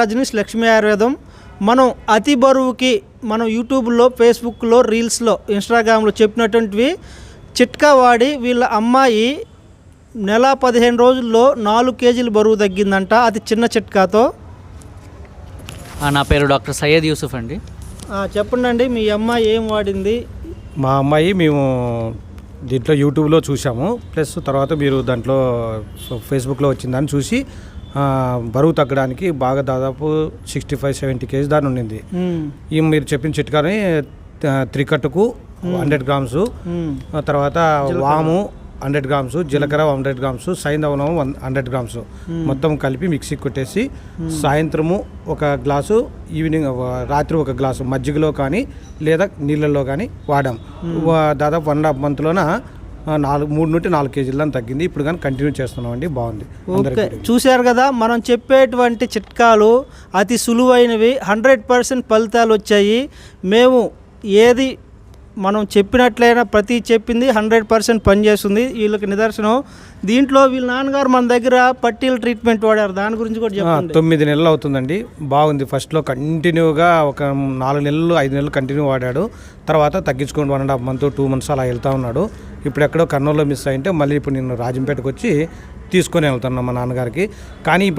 రజనీష్ లక్ష్మీ ఆయుర్వేదం. మనం అతి బరువుకి మనం యూట్యూబ్లో ఫేస్బుక్లో రీల్స్లో ఇన్స్టాగ్రామ్లో చెప్పినటువంటివి చిట్కా వాడి వీళ్ళ అమ్మాయి నెల పదిహేను రోజుల్లో నాలుగు కేజీలు బరువు తగ్గిందంట. అది చిన్న చిట్కాతో. ఆ, నా పేరు డాక్టర్ సయ్యద్ యూసుఫ్ అండి. ఆ, చెప్పండి మీ అమ్మాయి ఏం వాడింది? మా అమ్మాయి మేము దీంట్లో యూట్యూబ్లో చూసాము ప్లస్ తర్వాత మీరు దాంట్లో ఫేస్బుక్లో వచ్చిందని చూసి బరువు తగ్గడానికి బాగా దాదాపు సిక్స్టీ ఫైవ్ సెవెంటీ కేజీ దాని ఉండింది. ఈ మీరు చెప్పిన చిట్కాని త్రికట్టుకు హండ్రెడ్ గ్రామ్స్ తర్వాత వాము హండ్రెడ్ గ్రామ్స్ జీలకర్ర హండ్రెడ్ గ్రామ్స్ సైంధవనం వన్ హండ్రెడ్ గ్రామ్స్. మొత్తం కలిపి మిక్సీ కొట్టేసి సాయంత్రము ఒక గ్లాసు ఈవినింగ్ రాత్రి ఒక గ్లాసు మజ్జిగలో కానీ లేదా నీళ్ళల్లో కానీ వాడాం. దాదాపు వన్ అండ్ హాఫ్ మంత్లోన నాలుగు మూడు నుండి నాలుగు కేజీల తగ్గింది. ఇప్పుడు కానీ కంటిన్యూ చేస్తున్నాం అండి బాగుంది ఓకే. చూశారు కదా మనం చెప్పేటువంటి చిట్కాలు అతి సులువైనవి. హండ్రెడ్ పర్సెంట్ ఫలితాలు వచ్చాయి. మేము ఏది మనం చెప్పినట్లయినా ప్రతి చెప్పింది హండ్రెడ్ పర్సెంట్ పనిచేస్తుంది. వీళ్ళకి నిదర్శనం. దీంట్లో వీళ్ళ నాన్నగారు మన దగ్గర పట్టీల ట్రీట్మెంట్ వాడారు. దాని గురించి కూడా చెప్పండి. తొమ్మిది నెలలు అవుతుందండి. బాగుంది. ఫస్ట్లో కంటిన్యూగా ఒక నాలుగు నెలలు ఐదు నెలలు కంటిన్యూ వాడాడు. తర్వాత తగ్గించుకొని one and half month two months అలా వెళ్తా ఉన్నాడు. ఇప్పుడు ఎక్కడో కర్నూలులో మిస్ అయింటే మళ్ళీ ఇప్పుడు నేను రాజంపేటకు వచ్చి తీసుకొని వెళ్తున్నాను మా నాన్నగారికి. కానీ